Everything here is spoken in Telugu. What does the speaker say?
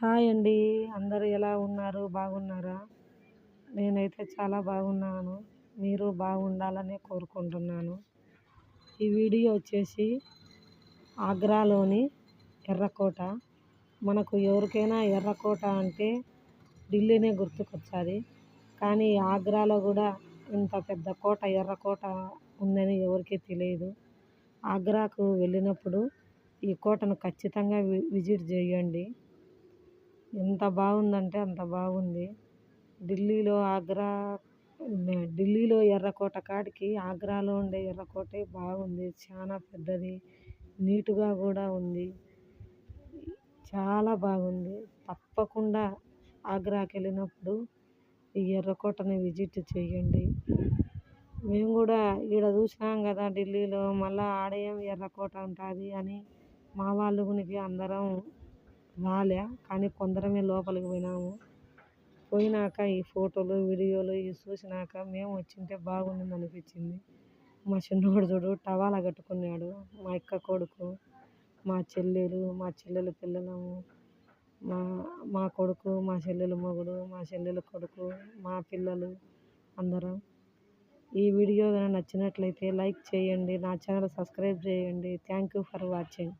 హాయ్ అండి. అందరూ ఎలా ఉన్నారు? బాగున్నారా? నేనైతే చాలా బాగున్నాను. మీరు బాగుండాలని కోరుకుంటున్నాను. ఈ వీడియో వచ్చేసి ఆగ్రాలోని ఎర్రకోట. మనకు ఎవరికైనా ఎర్రకోట అంటే ఢిల్లీనే గుర్తుకొచ్చాది. కానీ ఆగ్రాలో కూడా ఇంత పెద్ద కోట ఎర్రకోట ఉందని ఎవరికీ తెలియదు. ఆగ్రాకు వెళ్ళినప్పుడు ఈ కోటను ఖచ్చితంగా విజిట్ చేయండి. ఎంత బాగుందంటే అంత బాగుంది. ఢిల్లీలో ఆగ్రా ఢిల్లీలో ఎర్రకోట కాడికి ఆగ్రాలో ఉండే ఎర్రకోటే బాగుంది. చాలా పెద్దది నీటుగా కూడా ఉంది. చాలా బాగుంది. తప్పకుండా ఆగ్రాకి వెళ్ళినప్పుడు ఈ ఎర్రకోటని విజిట్ చేయండి. మేము కూడా ఈడ చూసినాం కదా ఢిల్లీలో మళ్ళీ ఆడేం ఎర్రకోట ఉంటుంది అని మా వాళ్ళు గునికి అందరం రాలే కానీ కొందరమే లోపలికి పోయినాము. పోయినాక ఈ ఫోటోలు వీడియోలు ఇవి చూసినాక మేము వచ్చింటే బాగుండింది అనిపించింది. మా చిన్నోడు చూడు టవాలా కట్టుకున్నాడు మా అక్క కొడుకు మా చెల్లెలు మా చెల్లెలు పిల్లలము మా మా కొడుకు మా చెల్లెలు మొగుడు మా చెల్లెలు కొడుకు మా పిల్లలు అందరం. ఈ వీడియో నచ్చినట్లయితే లైక్ చేయండి నా ఛానల్ సబ్స్క్రైబ్ చేయండి. Thank you for watching.